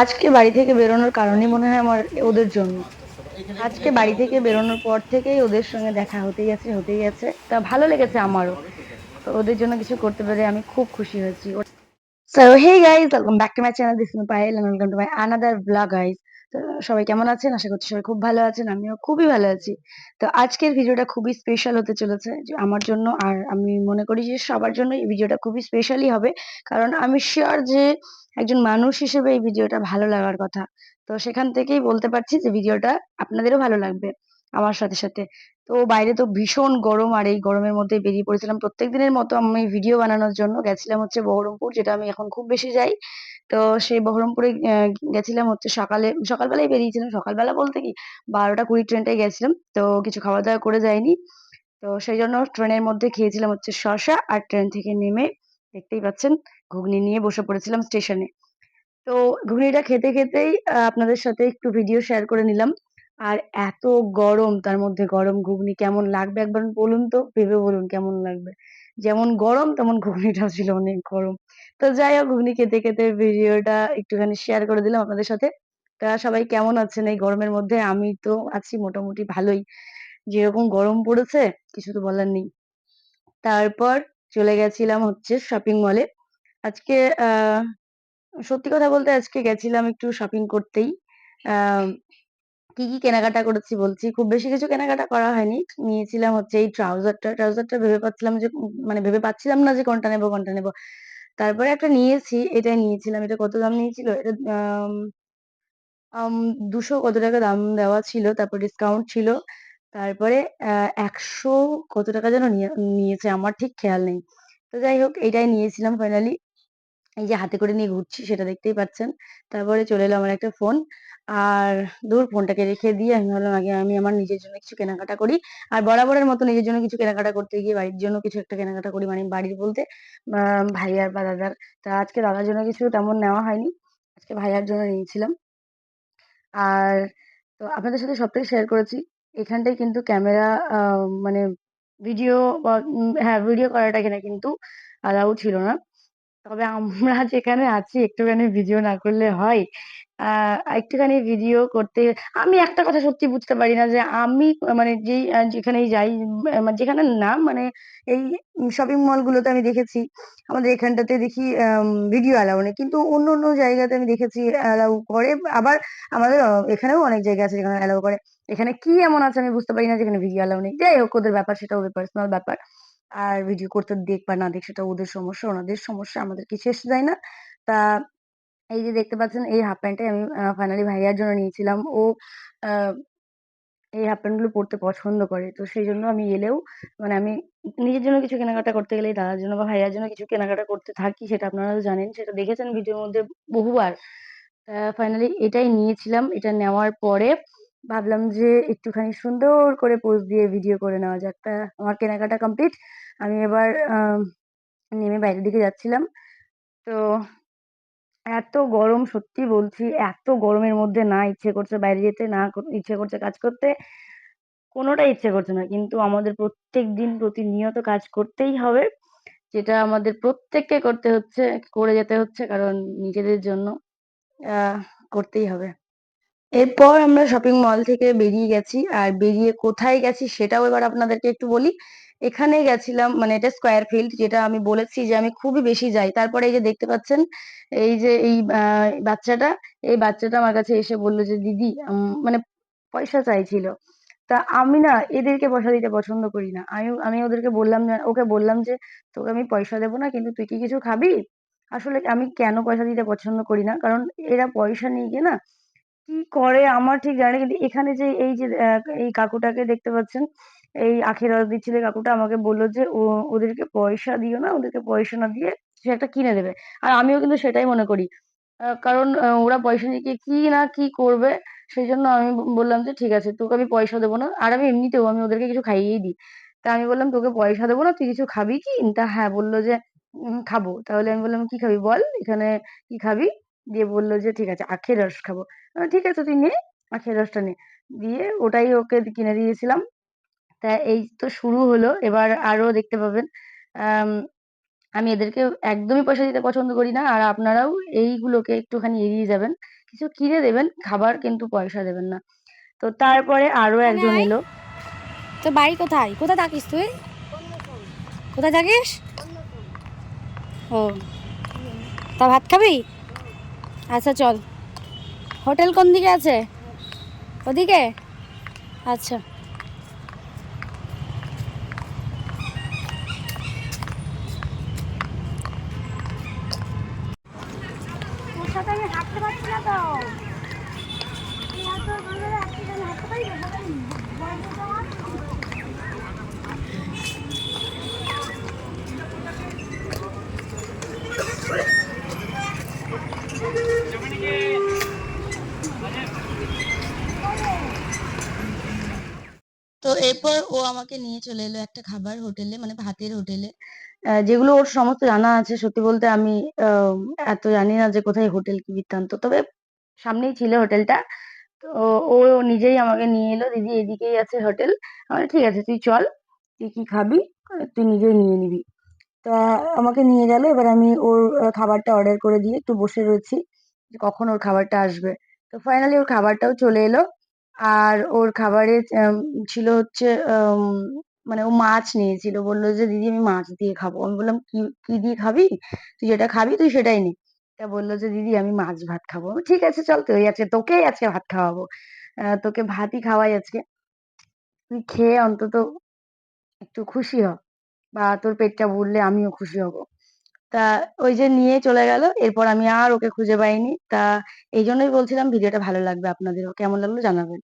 আজকে বাড়ি থেকে বেরোনোর কারণে মনে হয় আমার ওদের জন্য। আজকে বাড়ি থেকে বেরোনোর পর থেকেই ওদের সঙ্গে দেখা হতেই আছে হতেই আছে। তা ভালো লেগেছে আমারও। ওদের জন্য কিছু করতে পেরে আমি খুব খুশি হয়েছি। So hey guys welcome back to my channel this Payel and welcome to my another blog guys তো সবাই কেমন আছেন? আশা করছি সবাই খুব ভালো আছেন, আমিও খুবই ভালো আছি। তো আজকের ভিডিওটা খুবই স্পেশাল হতে চলেছে আমার জন্য আর আমি মনে করি যে সবার জন্য এই ভিডিওটা খুবই স্পেশালই হবে। কারণ আমি শিওর যে একজন মানুষ হিসেবে এই ভিডিওটা ভালো লাগার কথা। তো সেখান থেকেই বলতে পারছি যে ভিডিওটা আপনাদেরও ভালো লাগবে। আমার সাথে সাথে। তো বাইরে তো ভীষণ গরম আর এই গরমের মধ্যে বেরিয়ে পড়েছিলাম। প্রত্যেক দিনের মতো আমি ভিডিও বানানোর জন্য গেছিলাম হচ্ছে বহরমপুর, যেটা আমি এখন খুব বেশি যাই। তো সেই বহরমপুরে গেছিলাম হচ্ছে সকালে, সকালবেলায় বেরিয়েছিলাম। সকালবেলা বলতে কি, বারোটা কুড়ি ট্রেনটায় গেছিলাম। তো কিছু খাওয়া দাওয়া করে যাইনি। তো সেই জন্য ট্রেনের মধ্যে খেয়েছিলাম হচ্ছে শসা আর ট্রেন থেকে নেমে দেখতেই পাচ্ছেন, ঘুগনি নিয়ে বসে পড়েছিলাম স্টেশনে। তো ঘুগনিটা খেতে খেতেই আপনাদের সাথে একটু ভিডিও শেয়ার করে নিলাম। আর এত গরম, তার মধ্যে গরম ঘুগনি কেমন লাগবে একবার বলুন তো? ভেবে বলুন কেমন লাগবে? যেমন গরম, তেমন ঘুগনিটাও ছিল অনেক গরম। তো যাই হোক, ঘুগনি খেতে খেতে ভিডিওটা একটুখানি শেয়ার করে দিলাম আপনাদের সাথে। তা সবাই কেমন আছেন এই গরমের মধ্যে? আমি তো আছি মোটামুটি ভালোই। যেরকম গরম পড়েছে, কিছু তো বলার নেই। তারপর চলে গেছিলাম হচ্ছে শপিং মলে আজকে সত্যি কথা বলতে আজকে গেছিলাম একটু শপিং করতেই। কি কি কেনাকাটা করেছি বলছি? খুব বেশি কিছু কেনাকাটা করা হয়নি। নিয়েছিলাম হচ্ছে এই ট্রাউজারটা। ট্রাউজারটা ভেবে পাচ্ছিলাম যে মানে ভেবে পাচ্ছিলাম না যে কোনটা নেব কোনটা নেব। তারপরে একটা নিয়েছি, এটাই নিয়েছিলাম। এটা কত দাম নিয়েছিল? এটা দুশো কত টাকা দাম দেওয়া ছিল, তারপর ডিসকাউন্ট ছিল। তারপরে একশো কত টাকা যেন নিয়ে- নিয়েছে। আমার ঠিক খেয়াল নেই। তো যাই হোক, এটাই নিয়েছিলাম ফাইনালি এই যে হাতে করে নিয়ে ঘুরছি সেটা দেখতেই পাচ্ছেন। তারপরে চলে এলো আমার একটা ফোন। আর ধুর ফোনটাকে রেখে দিয়ে আমি ভাবলাম আগে আমি আমার নিজের জন্য কিছু কেনাকাটা করি। আর বরাবরের মতো নিজের জন্য কিছু কেনাকাটা করতে গিয়ে বাড়ির জন্য কিছু একটা কেনাকাটা করি। মানে বাড়ির বলতে ভাইয়ার বা দাদার। তা আজকে দাদার জন্য কিছু তেমন নেওয়া হয়নি। আজকে ভাইয়ার জন্য নিয়েছিলাম। আর তো আপনাদের সাথে সবটাই শেয়ার করেছি। এখানটায় কিন্তু ক্যামেরা মানে ভিডিও হ্যাঁ, ভিডিও করাটা এখানে কিন্তু অ্যালাউ ছিল না। তবে আমরা যেখানে আছি একটুখানি ভিডিও না করলে হয়? আ একটুখানি ভিডিও করতে আমি একটা কথা সত্যি বুঝতে পারি না যে আমি মানে যেই যেখানেই যাই আ যেখানে না মানে এই শপিং মল গুলোতে আমি দেখেছি আমাদের এখানটাতে দেখি ভিডিও অ্যালাউ নেই। কিন্তু অন্য, অন্য জায়গাতে আমি দেখেছি অ্যালাউ করে। আবার আমাদের এখানেও অনেক জায়গা আছে যেখানে অ্যালাউ করে। এখানে কি এমন আছে আমি বুঝতে পারি না যেখানে ভিডিও অ্যালাউ নেই। যাই হোক ওদের ব্যাপার সেটা ওদের পার্সোনাল ব্যাপার। আর ভিডিও করতে দেখ বা না দেখ সেটা ওদের সমস্যা, ওনাদের সমস্যা, আমাদের কিছু এসে যায় না। তা এই যে দেখতে পাচ্ছেন এই হাফ প্যান্টটাই আমি ফাইনালি ভাইয়ার জন্য নিয়েছিলাম। ও এই হাফ প্যান্টগুলো পড়তে পছন্দ করে। তো সেই জন্য আমি এলেও মানে আমি নিজের জন্য কিছু কেনাকাটা করতে গেলেই দাদার জন্য বা ভাইয়ার জন্য কিছু কেনাকাটা করতে থাকি সেটা আপনারাও জানেন। সেটা দেখেছেন ভিডিওর মধ্যে বহুবার। ফাইনালি এটাই নিয়েছিলাম। এটা নেওয়ার পরে ভাবলাম যে একটুখানি সুন্দর করে পোজ দিয়ে ভিডিও করে নেওয়া যাক। তা আমার কেনাকাটা কমপ্লিট। আমি এবার নেমে বাইরের দিকে যাচ্ছিলাম। তো এত গরম সত্যি বলছি, এত গরমের মধ্যে না ইচ্ছে করছে বাইরে যেতে, না ইচ্ছে করছে কাজ করতে। কোনটাই ইচ্ছে করছে না। কিন্তু আমাদের প্রত্যেক দিন প্রতিনিয়ত কাজ করতেই হবে। যেটা আমাদের প্রত্যেককে করতে হচ্ছে, করে যেতে হচ্ছে কারণ নিজেদের জন্য করতেই হবে। এরপর আমরা শপিং মল থেকে বেরিয়ে গেছি। আর বেরিয়ে কোথায় গেছি সেটাও এবার আপনাদেরকে একটু বলি। এখানে গেছিলাম মানে এটা স্কয়ার ফিল্ড যেটা আমি বলেছি যে আমি খুবই বেশি যাই। তারপরে এই যে দেখতে পাচ্ছেন এই যে এই বাচ্চাটা, এই বাচ্চাটা আমার কাছে এসে বলল যে, "দিদি" মানে পয়সা চাইছিল। তা আমি না এদেরকে পয়সা দিতে পছন্দ করি না। আমি আমি ওদেরকে বললাম ওকে বললাম যে, "তোকে আমি পয়সা দেবো না কিন্তু তুই কি কিছু খাবি?" আসলে আমি কেন পয়সা দিতে পছন্দ করি না? কারণ এরা পয়সা নিয়ে গিয়ে না কি করে আমার ঠিক জানা। কিন্তু এখানে যে এই যে অ্যা এই কাকুটাকে দেখতে পাচ্ছেন, এই আখের রস দিচ্ছিল কাকুটা আমাকে বলল যে, "ও ওদেরকে পয়সা দিও না, ওদেরকে পয়সা না দিয়ে সে একটা কিনে দেবে।" আর আমিও কিন্তু সেটাই মনে করি। আ কারণ ওরা পয়সা নিয়ে কি না কি করবে, সেই জন্য আমি বললাম যে, "ঠিক আছে, তোকে আমি পয়সা দেবো না।" আর আমি এমনিতেও আমি ওদেরকে কিছু খাইয়েই দিই। তা আমি বললাম, "তোকে পয়সা দেবো না, তুই কিছু খাবি কি?" তা হ্যাঁ, বলল যে, উম "খাব।" তাহলে আমি বললাম, "কি খাবি বল? এখানে কি খাবি?" দিয়ে বলল যে, "ঠিক আছে, আখের রস খাব।" ঠিক আছে তুই নে, আখের রসটা নে। দিয়ে ওটাই ওকে কিনে দিয়েছিলাম। তা এই তো শুরু হলো। এবার আরও দেখতে পাবেন। আম এদেরকে একদমই পয়সা দিতে পছন্দ করি না। আর আপনারাও এইগুলোকে একটুখানি এড়িয়ে যাবেন। কিছু কিনে দেবেন খাবার কিন্তু পয়সা দেবেন না। তো তারপরে আরও একজন এলো। তোর বাড়ি কোথায় কোথায় থাকিস তুই কোথায় থাকিস ও তা ভাত খাবি আচ্ছা চল। হোটেল কোন দিকে আছে? ওদিকে? আচ্ছা। হাঁটতে পারি তো এরপর ও আমাকে নিয়ে চলে এলো একটা খাবার হোটেলে মানে ভাতের হোটেলে। যেগুলো ওর সমস্ত জানা আছে। সত্যি বলতে আমি এত জানি না যে কোথায় হোটেল কি বৃত্তান্ত। তবে সামনেই ছিল হোটেলটা। তো ও নিজেই আমাকে নিয়ে এলো, "দিদি এদিকেই আছে হোটেল।" আমি বললাম, "ঠিক আছে তুই চল। তুই কি খাবি তুই নিজেই নিয়ে নিবি।" তা আমাকে নিয়ে গেল। এবার আমি ওর খাবারটা অর্ডার করে দিয়ে একটু বসে রয়েছি। যে কখন ওর খাবারটা আসবে। তো ফাইনালি ওর খাবারটাও চলে এলো। আর ওর খাবারে ছিল হচ্ছে মানে ও মাছ নিয়েছিল। বলল যে, "দিদি আমি মাছ দিয়ে খাব।" আমি বললাম, "কি কি দিয়ে খাবি? তুই যেটা খাবি তুই সেটাই নে।" তা বলল যে, "দিদি আমি মাছ ভাত খাব।" "ঠিক আছে চল তুই আজকে তোকেই আজকে ভাত খাওয়াবো। তোকে ভাতই খাওয়াই আজকে। তুই খেয়ে অন্তত একটু খুশি হ। বা তোর পেটটা ভরলে আমিও খুশি হব।" তা ওই যে নিয়ে চলে গেল। এরপর আমি আর ওকে খুঁজে পাইনি। তা এইজন্যই বলছিলাম ভিডিওটা ভালো লাগবে আপনাদেরও। কেমন লাগল জানাবেন।